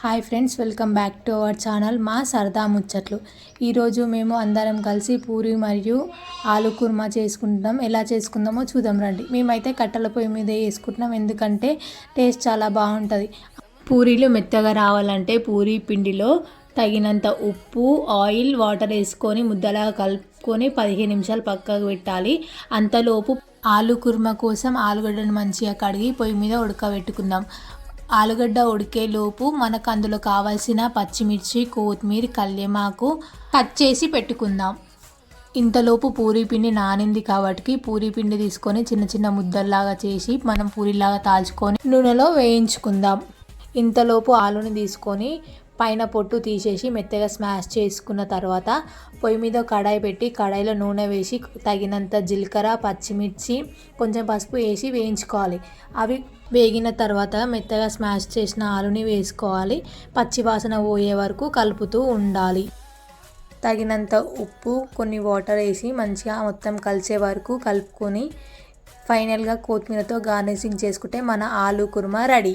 Hi friends welcome back to our channel మా సరదా ముచ్చట్లు. ఈరోజు మేము అందరం కలిసి పూరి మరియు ఆలు కుర్మా చేసుకుంటున్నాం. ఎలా చేసుకుందామో చూద్దాం రండి. మేమైతే కట్టెల పొయ్యి మీద వేసుకుంటున్నాం. ఎందుకంటే టేస్ట్ చాలా బాగుంటుంది. పూరీలు మెత్తగా రావాలంటే పూరీ పిండిలో తగినంత ఉప్పు ఆయిల్ వాటర్ వేసుకొని ముద్దలాగా కలుపుకొని పదిహేను నిమిషాలు పక్కకు పెట్టాలి. అంతలోపు ఆలు కుర్మా కోసం ఆలుగడ్డను మంచిగా కడిగి పొయ్యి మీద ఉడకబెట్టుకుందాం. ఆలుగడ్డ ఉడికేలోపు మనకు అందులో కావాల్సిన పచ్చిమిర్చి కొత్తిమీర కల్యమాకు కట్ చేసి పెట్టుకుందాం. ఇంతలోపు పూరీ పిండి నానింది కాబట్టి పూరీ పిండి తీసుకొని చిన్న చిన్న ముద్దల్లాగా చేసి మనం పూరీలాగా తాల్చుకొని నూనెలో వేయించుకుందాం. ఇంతలోపు ఆలుని తీసుకొని పైన పొట్టు తీసేసి మెత్తగా స్మాష్ చేసుకున్న తర్వాత పొయ్యి మీద కడాయి పెట్టి కడాయిలో నూనె వేసి తగినంత జీలకర్ర పచ్చిమిర్చి కొంచెం పసుపు వేసి వేయించుకోవాలి. అవి వేగిన తర్వాత మెత్తగా స్మాష్ చేసిన ఆలుని వేసుకోవాలి. పచ్చి వాసన పోయే వరకు కలుపుతూ ఉండాలి. తగినంత ఉప్పు కొన్ని వాటర్ వేసి మంచిగా మొత్తం కలిసే వరకు కలుపుకొని ఫైనల్గా కొత్తిమీరతో గార్నిషింగ్ చేసుకుంటే మన ఆలు కుర్మా రెడీ.